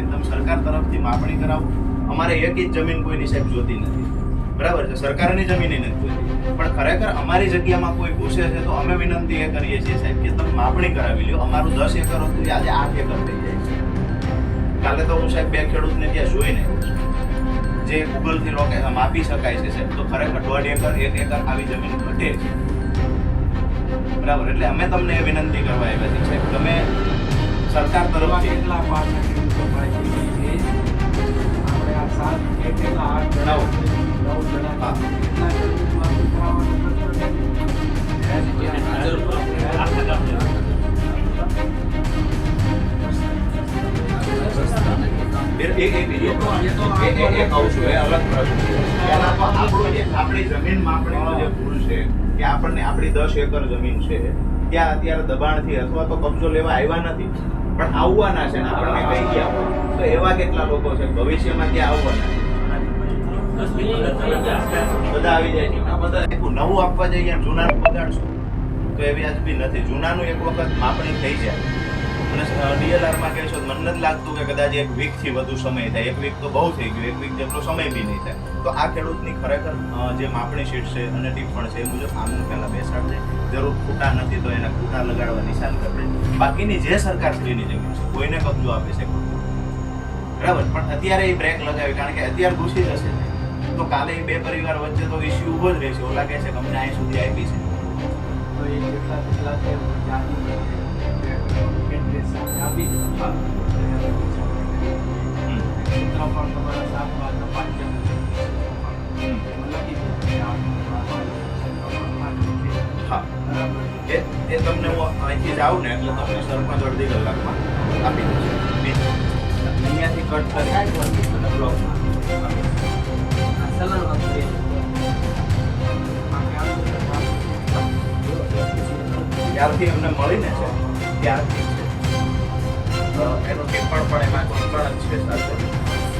એકદમ સરકાર તરફથી માપણી કરાવો. અમારે એક જ જમીન કોઈની સાહેબ જોતી નથી. બરાબર છે? સરકારની જમીન નથી જોતી. પણ ખરેખર અમારી જગ્યામાં કોઈ ઘૂસે છે તો અમે વિનંતી એ કરીએ છીએ સાહેબ કે તમે માપણી કરાવી લ્યો. અમારું દસ એકર હતું આજે આઠ એકર થઈ જાય કાલે તો હું સાહેબ બે ખેડૂતને ત્યાં જોઈને જે ગૂગલથી રોકે માપી શકાય છે સાહેબ, તો ખરેખર દોઢ એકર, એક એકર આવી જમીન ઘટે છે. બરાબર, એટલે અમે તમને એ વિનંતી કરવા આવ્યા છીએ સાહેબ. તમે સરકાર તરફથી કેટલા પાકના એક કહું છું, એ અલગ પ્રશ્ન છે. આપણું જે આપણી જમીન માપણીનો જે ભૂલ છે, કે આપણને આપણી દસ એકર જમીન છે, ત્યાં અત્યારે દબાણથી અથવા તો કબજો લેવા આવ્યા નથી, પણ આવવાના છે ને આપણને કહી ગયા તો એવા કેટલા લોકો છે? ભવિષ્યમાં ત્યાં આવવાના. બધા આવી જાય છે. બધા નવું આપવા જઈએ જૂના જૂનાનું બગાડશું. તો એ વ્યાજબી નથી. જૂનાનું એક વખત માપણી થઈ જાય. અને ડીએલઆરમાં કહેશો મને નથી લાગતું કે કદાચ એક વીકથી વધુ સમય થાય. એક વીક તો બહુ થઈ ગયું. એક વીક જેટલો સમય બી નહીં થાય. તો આ ખેડૂતની ખરેખર જે માપણી શીટ છે અને ટિપ્પણ છે એ મુજબ આમનું પહેલાં બેસાડજે. જરૂર ખૂટા નથી તો એને ખૂટા લગાડવા નિશાન કરજે. બાકીની જે સરકારશ્રીની જમીન છે, કોઈને કબજો આપે છે બરાબર? પણ અત્યારે એ બ્રેક લગાવી કારણ કે અત્યારે ઘૂસી જશે. તો કાલે એ બે પરિવાર વચ્ચે તો ઇસ્યુ ઊભો જ રહેશે. ઓલા કહે છે કે અમને અહીં સુધી આપી છે. તો એ કેટલા કેટલા એ એ તમને હું અહીંથી જાઉં ને એટલે તમને સરપંચ અડધી કલાકમાં આપી દઉં અહીંયાથી કટ કરી અને બ્લોકમાં દેશે. ત્યારથી અમને મળીને છે. ત્યારથી એનું ટિપ્પણ પણ એમાં ટિપ્પણ જ છે સાથે.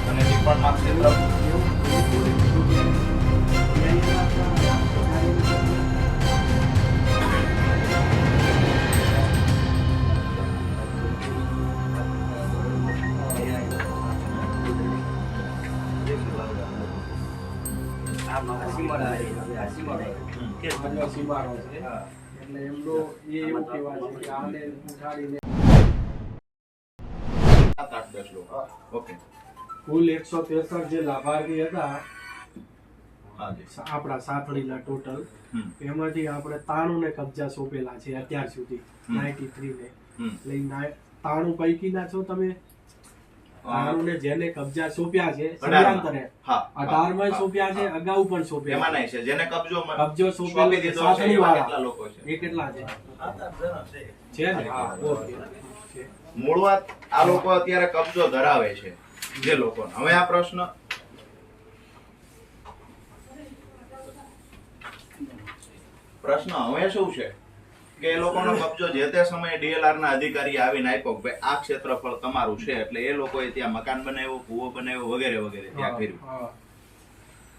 અને ટિપ્પણમાં ક્ષેત્ર એટલે એમનો એ એવું કહેવાય છે કે આને ઉઠાડીને સાત આઠ દસ લોકો ઓકે કુલ એકસો ત્રેસઠ જે લાભાર્થી હતા આપણા સાથળીના ટોટલ એમાંથી આપણે તાણું ને કબજા સોંપેલા છે અત્યાર સુધી. નાઇન્ટી થ્રી ને એટલે તાણું પૈકીના છો તમે? તાણું ને જેને કબજા સોંપ્યા છે સમયાંતરે અઢારમાં સોંપ્યા છે અગાઉ પણ સોંપ્યા એમાં છે. જેને કબજો કબજો સોંપી સોંપેલો સાથળી વાળા. કેટલા લોકો છે? એ કેટલા છે? છે. ને? હા ઓકે. છે. મૂળ વાત આ લોકો અત્યારે કબજો ધરાવે છે જે લોકો હવે આ પ્રશ્ન પ્રશ્ન હવે શું છે? કે એ લોકોનો કબજો જે તે સમયે ડીએલઆર ના અધિકારી આવીને આપ્યો કે આ ક્ષેત્રફળ તમારું છે એટલે એ લોકોએ ત્યાં મકાન બનાવ્યો કુવો બનાવ્યો વગેરે વગેરે ત્યાં કર્યું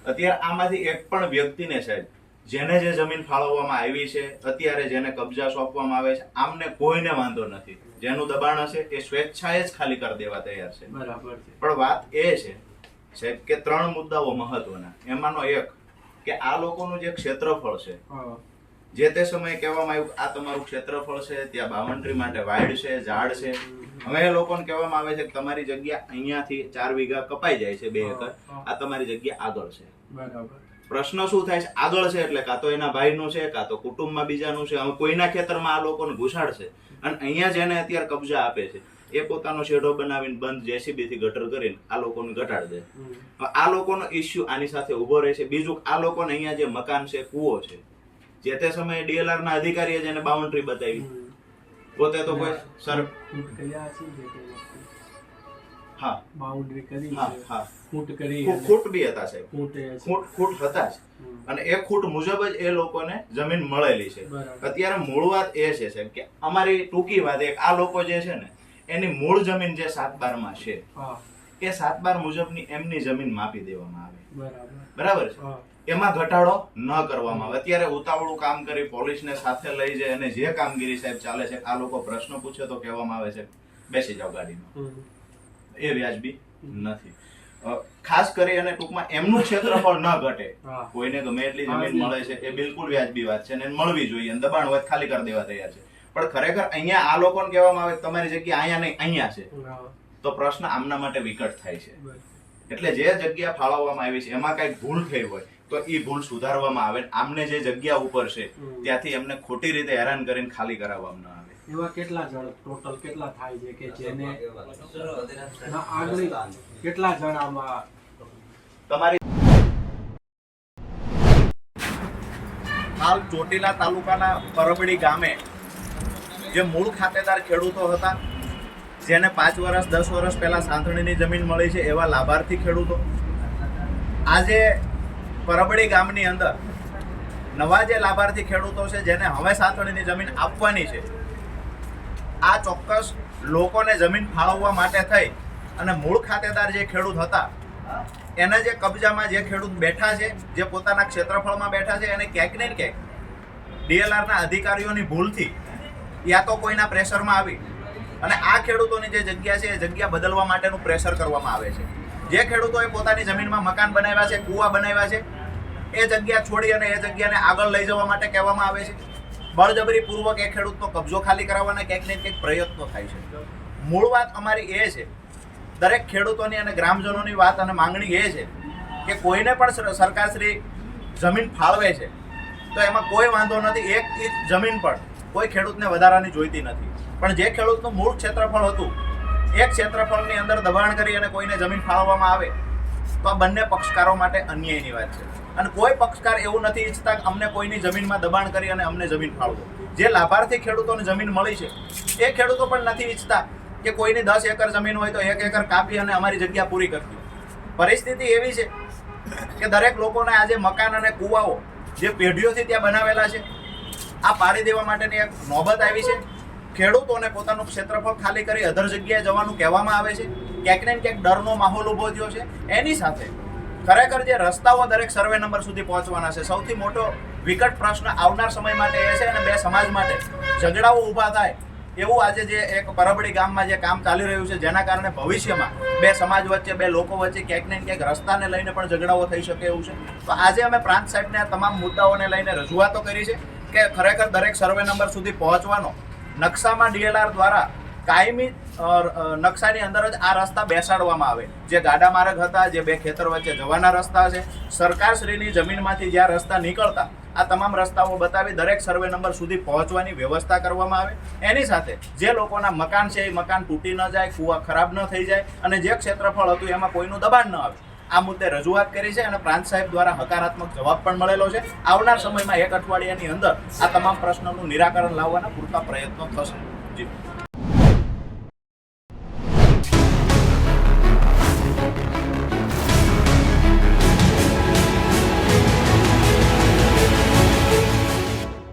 અત્યારે આમાંથી એક પણ વ્યક્તિને સાહેબ જેને જે જમીન ફાળવવામાં આવી છે અત્યારે જેને કબજા સોંપવામાં આવે છે આમને કોઈને વાંધો નથી. જેનું દબાણ હશે એ સ્વેચ્છાએ જ ખાલી કરી દેવા તૈયાર છે. બરાબર છે. પણ વાત એ છે સાહેબ કે ત્રણ મુદ્દાઓ મહત્વના. એમાંનો એક કે આ લોકોનું જે ક્ષેત્રફળ છે જે તે સમયે કહેવામાં આવ્યું આ તમારું ક્ષેત્રફળ છે ત્યાં બાઉન્ડ્રી માટે વાઇડ છે ઝાડ છે. હવે એ લોકોને કહેવામાં આવે છે કે તમારી જગ્યા અહીંયાથી ચાર વીઘા કપાઈ જાય છે બે એકર. આ તમારી જગ્યા આગળ છે. બરાબર. પ્રશ્ન શું થાય છે? આગળ છે એટલે કાં તો એના ભાઈનું છે કાં તો કુટુંબમાં બીજાનું છે હવે કોઈના ખેતરમાં આ લોકોને ઘુસાડશે અને અહીંયા જેને અત્યારે કબજા આપે છે. એ પોતાનો શેઢો બનાવીને બંધ જેસીબી થી ગટર કરીને આ લોકોને ઘટાડી દે. આ લોકોનો ઇસ્યુ આની સાથે ઊભો રહે છે. બીજું આ લોકોને અહીંયા જે મકાન છે કૂવો છે જે તે સમયે ડીએલઆર ના અધિકારીએ જેને બાઉન્ડ્રી બતાવી. પોતે તો કોઈ સર હા. બાઉન્ડ્રી કરી હા હા. ફૂટ કરી ખૂટ બી હતા સાહેબ. છે. ખૂટ ખૂટ હતા જ. અને એ ખૂટ મુજબ જ એ લોકોને જમીન મળેલી છે. અત્યારે મૂળ વાત એ છે સાહેબ કે અમારી ટૂંકી વાત એક આ લોકો જે છે ને એની મૂળ જમીન જે સાત બારમાં છે એ સાત બાર મુજબની એમની જમીન માપી દેવામાં આવે. બરાબર. બરાબર છે? એમાં ઘટાડો ન કરવામાં આવે. અત્યારે ઉતાવળું કામ કરી પોલીસને સાથે લઈ જાય અને જે કામગીરી સાહેબ ચાલે છે આ લોકો પ્રશ્ન પૂછે તો કહેવામાં આવે છે બેસી જાઓ ગાડીમાં. એ વ્યાજબી નથી. ખાસ કરી અને ટૂંકમાં એમનું ક્ષેત્રફળ ન ઘટે. કોઈને ગમે એટલી જમીન મળે છે એ બિલકુલ. વ્યાજબી વાત છે અને મળવી જોઈએ અને દબાણ હોય ખાલી કરી દેવા તૈયાર છે. પણ ખરેખર અહીંયા આ લોકોને કહેવામાં આવે તમારી જગ્યા અહીંયા નહીં અહીંયા છે. તો પ્રશ્ન આમના માટે વિકટ થાય છે. એટલે જે જગ્યા ફાળવવામાં આવી છે એમાં કઈ ભૂલ થઈ હોય તો એ ભૂલ સુધારવામાં આવે આમને જે જગ્યા ઉપર છે ત્યાંથી એમને ખોટી રીતે હેરાન કરીને ખાલી કરાવવામાં આવે એવા કેટલા જણ ટોટલ કેટલા થાય છે કે જેને આગળ કેટલા જણ આમાં તમારી હાલ ચોટીલા તાલુકાના પરબડી ગામે જે મૂળ ખાતેદાર ખેડૂતો હતા જેને પાંચ વર્ષ દસ વર્ષ પહેલા સાંથણીની જમીન મળી છે એવા લાભાર્થી ખેડૂતો. આજે પરબડી ગામની અંદર નવા જે લાભાર્થી ખેડૂતો છે જેને હવે સાંથણીની જમીન આપવાની છે આ ચોક્કસ લોકોને જમીન ફાળવવા માટે થઈ અને મૂળ ખાતેદાર જે ખેડૂત હતા, એના જે કબજામાં જે ખેડૂત બેઠા છે, જે પોતાના ક્ષેત્રફળમાં બેઠા છે, એને ક્યાંક ને ક્યાંક ડીએલઆરના અધિકારીઓની ભૂલથી યા તો કોઈના પ્રેશરમાં આવી અને આ ખેડૂતોની જે જગ્યા છે, એ જગ્યા બદલવા માટેનું પ્રેશર કરવામાં આવે છે. જે ખેડૂતોએ પોતાની જમીનમાં મકાન બનાવ્યા છે, કૂવા બનાવ્યા છે, એ જગ્યા છોડી અને એ જગ્યાને આગળ લઈ જવા માટે કહેવામાં આવે છે. બળજબરી પૂર્વક એ ખેડૂતનો કબજો ખાલી કરાવવાના ક્યાંક ને ક્યાંક પ્રયત્નો થાય છે. મૂળ વાત અમારી એ છે, દરેક ખેડૂતોની અને ગ્રામજનોની વાત અને માંગણી એ છે કે કોઈને પણ સરકારશ્રી જમીન ફાળવે છે, તો એમાં કોઈ વાંધો નથી, એક ઇંચ જમીન પણ કોઈ ખેડૂતને વધારાની જોઈતી નથી. પણ જે ખેડૂતનું મૂળ ક્ષેત્રફળ હતું, એ ક્ષેત્રફળની અંદર દબાણ કરી અને કોઈને જમીન ફાળવવામાં આવે તો આ બંને પક્ષકારો માટે અન્યાયની વાત છે. અને કોઈ પક્ષકાર એવું નથી ઈચ્છતા કે અમને કોઈની જમીનમાં દબાણ કરી અને અમને જમીન ફાળવો. જે લાભાર્થી ખેડૂતોને જમીન મળી છે, એ ખેડૂતો પણ નથી ઈચ્છતા કે કોઈની દસ એકર જમીન હોય તો એક એકર કાપી અને અમારી જગ્યા પૂરી કરતી પરિસ્થિતિ એવી છે કે દરેક લોકોને આજે મકાન અને કૂવાઓ જે પેઢીઓથી ત્યાં બનાવેલા છે, આ પાડી દેવા માટેની એક નોબત આવી છે. ખેડૂતોને પોતાનું ક્ષેત્રફળ ખાલી કરી અધર જગ્યાએ જવાનું કહેવામાં આવે છે. ક્યાંક ને ક્યાંક ડરનો માહોલ ઊભો થયો છે. એની સાથે ખરેખર જે રસ્તાઓ દરેક સર્વે નંબર સુધી પહોંચવાના છે, સૌથી મોટો વિકટ પ્રશ્ન આવનાર સમય માટે એ છે અને બે સમાજ માટે ઝઘડાઓ ઊભા થાય એવું આજે જે એક પરબડી ગામમાં જે કામ ચાલી રહ્યું છે, જેના કારણે ભવિષ્યમાં બે સમાજ વચ્ચે, બે લોકો વચ્ચે ક્યાંક ને ક્યાંક રસ્તાને લઈને પણ ઝઘડાઓ થઈ શકે એવું છે. તો આજે અમે પ્રાંત સાહેબને આ તમામ મુદ્દાઓને લઈને રજૂઆતો કરી છે કે ખરેખર દરેક સર્વે નંબર સુધી પહોંચવાનો નકશામાં ડીએલઆર દ્વારા કાયમી નકશાની અંદર જ આ રસ્તા બેસાડવામાં આવે. જે ગાડા માર્ગ હતા, જે બે ખેતર વચ્ચે જવાના રસ્તા છે, સરકારશ્રીની જમીનમાંથી જ્યાં રસ્તા નીકળતા, આ તમામ રસ્તાઓ બતાવી દરેક સર્વે નંબર સુધી પહોંચવાની વ્યવસ્થા કરવામાં આવે. એની સાથે જે લોકોના મકાન છે, એ મકાન તૂટી ન જાય, કૂવા ખરાબ ન થઈ જાય અને જે ક્ષેત્રફળ હતું, એમાં કોઈનું દબાણ ન આવે. આ મુદ્દે રજૂઆત કરી છે અને પ્રાંત સાહેબ દ્વારા હકારાત્મક જવાબ પણ મળેલો છે. આવનાર સમયમાં એક અઠવાડિયાની અંદર આ તમામ પ્રશ્નોનું નિરાકરણ લાવવાના પૂરતા પ્રયત્નો થશે. જી.